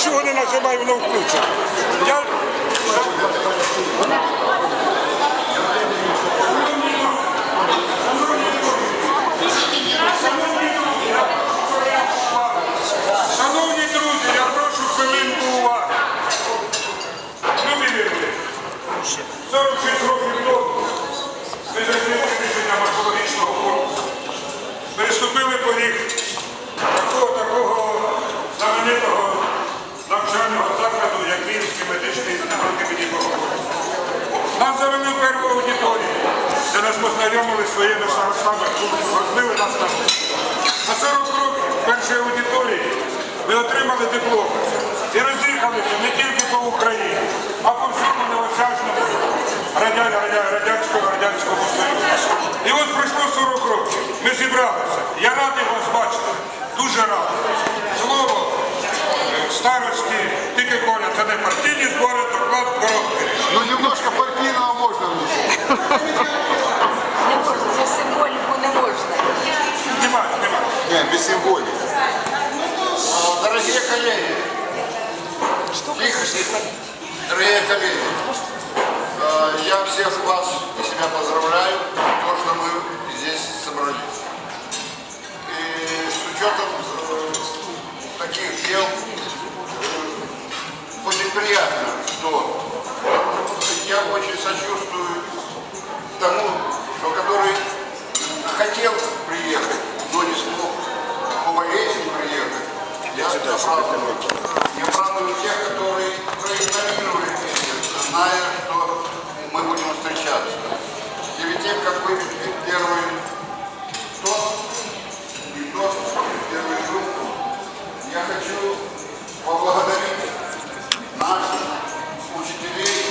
Нічого не нажимай, воно включить. Я... В перву аудиторію, де нас познайомили самостами, важливі нас там. За 40 років в першій аудиторії ми отримали диплом і роз'їхалися не тільки по Україні, а по всьому неосяжному радя- радя- радянському радянському Союзу. І ось пройшло 40 років. Ми зібралися. Я радий вас бачити. Дуже радий. Слово старості, тільки Коля, це не партійні Символики. А, Дорогие коллеги, тихо, тихо. Дорогие коллеги, а, я всех вас и себя поздравляю, то, что мы здесь собрались. И с учетом э, таких дел, э, очень приятно, что я очень сочувствую тому, Я оправдываю. Я оправдываю тех, которые это, зная, что мы будем встречаться. Перед тем, как выпить первый тост, и тост, первую рюмку, я хочу поблагодарить наших учителей,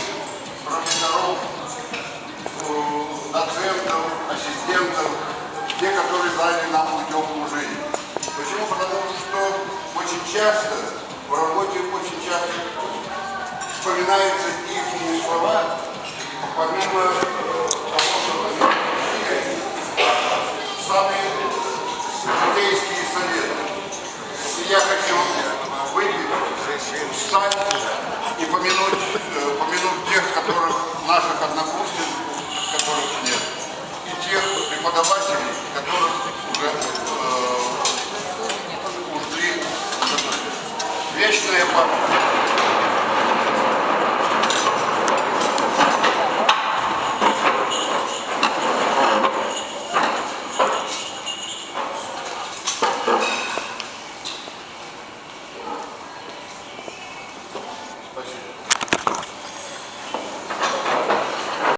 профессоров, доцентов, ассистентов, те, которые дали нам теплую жизнь. Почему? Потому что часто, в работе очень часто вспоминаются их слова, помимо того, что они самые житейские советы. И я хочу выпить, встать и помянуть, э, помянуть тех, которых, наших однокурсников, которых нет, и тех преподавателей, которых 5 liraya patladı.